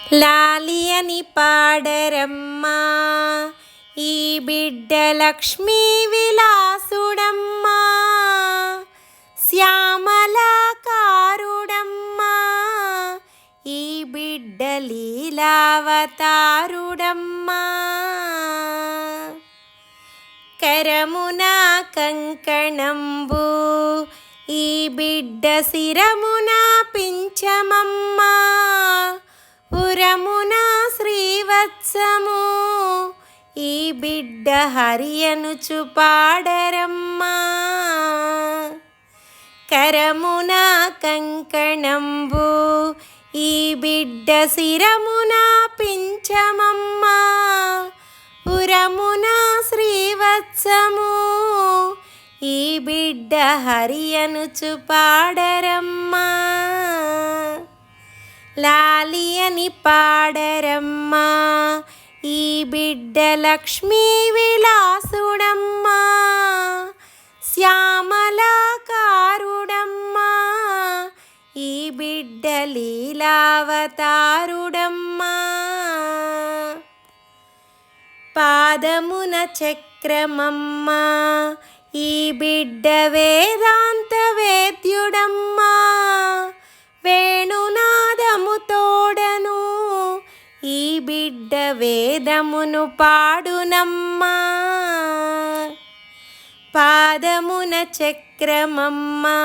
లాలి అని పాడరమ్మా ఈ బిడ్డ లక్ష్మీ విలాసుడమ్మా శ్యామలాకారుడమ్మా ఈ బిడ్డ లీలావతారుడమ్మా. కరమున కంకణంబు ఈ బిడ్డ శిరమున పించమమ్మా శ్రీవత్సము ఈ బిడ్డ హరియనుచు పాడరమ్మా. కరమున కంకణంబు ఈ బిడ్డ శిరమున పింఛమమ్మా. పురమున శ్రీవత్సము ఈ బిడ్డ హరియనుచు పాడరమ్మా. లాలి అని పాడరమ్మా ఈ బిడ్డ లక్ష్మీ విలాసుడమ్మా శ్యామలాకారుడమ్మా ఈ బిడ్డ లీలావతారుడమ్మా. పాదమున చక్రమమ్మా ఈ బిడ్డ వేదాంత వేద్యుడమ్మా. వేదమును పాడునమ్మా. పాదమున చక్రమమ్మా.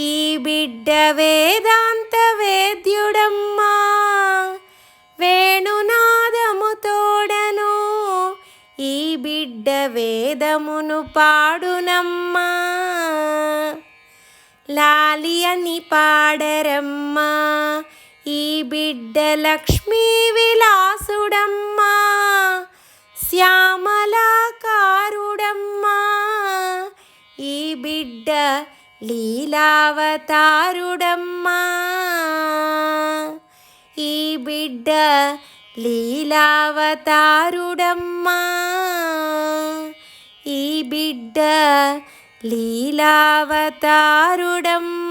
ఈ బిడ్డ వేదాంత వేద్యుడమ్మా. వేణునాదము తోడను. ఈ బిడ్డ వేదమును పాడునమ్మా. లాలి అని పాడరమ్మా. ఈ బిడ్డ లక్ష్మీ బిడ్డ లీలావతారుడమ్మా. ఈ బిడ్డ లీలావతారుడమ్మా. ఈ బిడ్డ లీలావతారుడమ్మా.